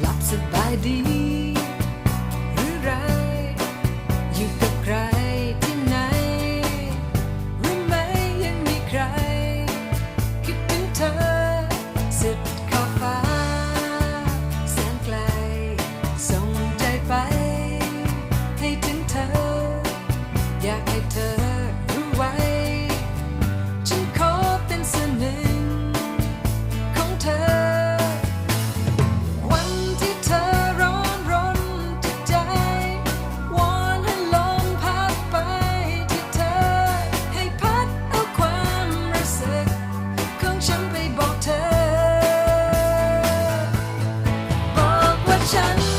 หลับสบายดี หรือไร อยู่กับใครที่ไหน รู้ไหมยังมีใคร คิดถึงเธอเสร็จ chance.